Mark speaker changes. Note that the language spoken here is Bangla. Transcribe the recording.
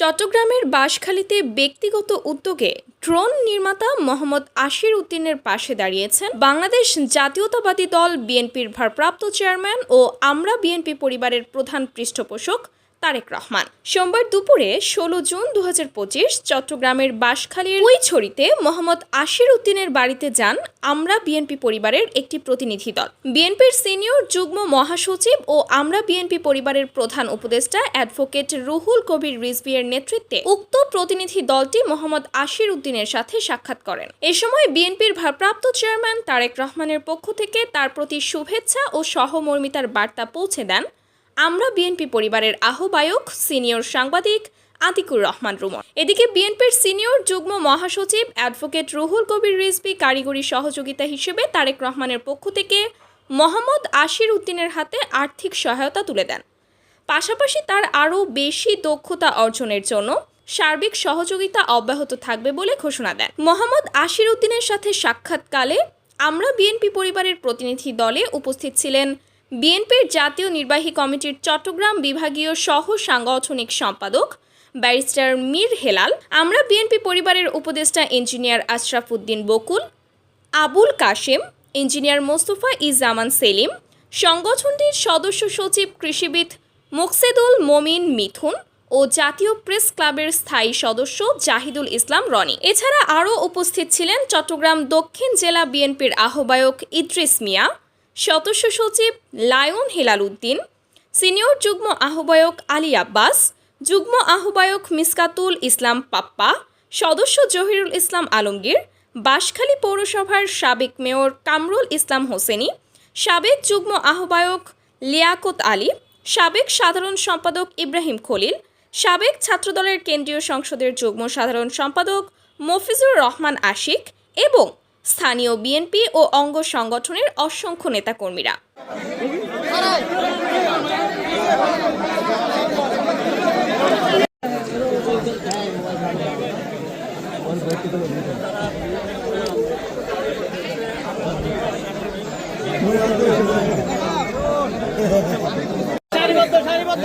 Speaker 1: চট্টগ্রামের বাঁশখালীতে ব্যক্তিগত উদ্যোগে ড্রোন নির্মাতা মোহাম্মদ আশির উদ্দিনের পাশে দাঁড়িয়েছেন বাংলাদেশ জাতীয়তাবাদী দল বিএনপির ভারপ্রাপ্ত চেয়ারম্যান ও আমরা বিএনপি পরিবারের প্রধান পৃষ্ঠপোষক তারেক রহমান। সোমবার দুপুরে ষোলো জুন দু পঁচিশ চট্টগ্রামের বাঁশখালীর কুইছড়িতে মোহাম্মদ আশির উদ্দিনের বাড়িতে যান আমরা বিএনপি পরিবারের একটি প্রতিনিধি দল। বিএনপির সিনিয়র যুগ্ম মহাসচিব ও আমরা বিএনপি পরিবারের প্রধান উপদেষ্টা অ্যাডভোকেট রুহুল কবির রিজভিয়ের নেতৃত্বে উক্ত প্রতিনিধি দলটি মোহাম্মদ আশির উদ্দিনের সাথে সাক্ষাৎ করেন। এ সময় বিএনপির ভারপ্রাপ্ত চেয়ারম্যান তারেক রহমানের পক্ষ থেকে তার প্রতি শুভেচ্ছা ও সহমর্মিতার বার্তা পৌঁছে দেন আমরা বিএনপি পরিবারের আহ্বায়ক, সিনিয়র সাংবাদিক আতিকুর রহমান রুমন। এদিকে বিএনপির সিনিয়র যুগ্ম মহাসচিব অ্যাডভোকেট রুহুল কবির রিজভি কারিগরি সহযোগিতা হিসেবে তারেক রহমানের পক্ষ থেকে মোহাম্মদ আশির উদ্দিনের হাতে আর্থিক সহায়তা তুলে দেন। পাশাপাশি তার আরও বেশি দক্ষতা অর্জনের জন্য সার্বিক সহযোগিতা অব্যাহত থাকবে বলে ঘোষণা দেন। মোহাম্মদ আশির উদ্দিনের সাথে সাক্ষাৎকালে আমরা বিএনপি পরিবারের প্রতিনিধি দলে উপস্থিত ছিলেন বিএনপির জাতীয় নির্বাহী কমিটির চট্টগ্রাম বিভাগীয় সহ সাংগঠনিক সম্পাদক ব্যারিস্টার মীর হেলাল, আমরা বিএনপি পরিবারের উপদেষ্টা ইঞ্জিনিয়ার আশরাফ উদ্দিন বকুল, আবুল কাশেম, ইঞ্জিনিয়ার মোস্তফা ইজামান সেলিম, সংগঠনটির সদস্য সচিব কৃষিবিদ মোকসেদুল মমিন মিথুন ও জাতীয় প্রেস ক্লাবের স্থায়ী সদস্য জাহিদুল ইসলাম রনি। এছাড়া আরও উপস্থিত ছিলেন চট্টগ্রাম দক্ষিণ জেলা বিএনপির আহ্বায়ক ইদ্রিস মিয়া সদস্য সচিব লায়ন হেলাল উদ্দিন, সিনিয়র যুগ্ম আহ্বায়ক আলী আব্বাস, যুগ্ম আহ্বায়ক মিসকাতুল ইসলাম পাপ্পা, সদস্য জহিরুল ইসলাম আলমগীর, বাঁশখালী পৌরসভার সাবেক মেয়র কামরুল ইসলাম হোসেনি, সাবেক যুগ্ম আহ্বায়ক লিয়াকত আলী, সাবেক সাধারণ সম্পাদক ইব্রাহিম খলিল, সাবেক ছাত্রদলের কেন্দ্রীয় সংসদের যুগ্ম সাধারণ সম্পাদক মফিজুর রহমান আশিক এবং স্থানীয় বিএনপি ও অঙ্গ সংগঠনের অসংখ্য নেতাকর্মীরা। সারিবদ্ধ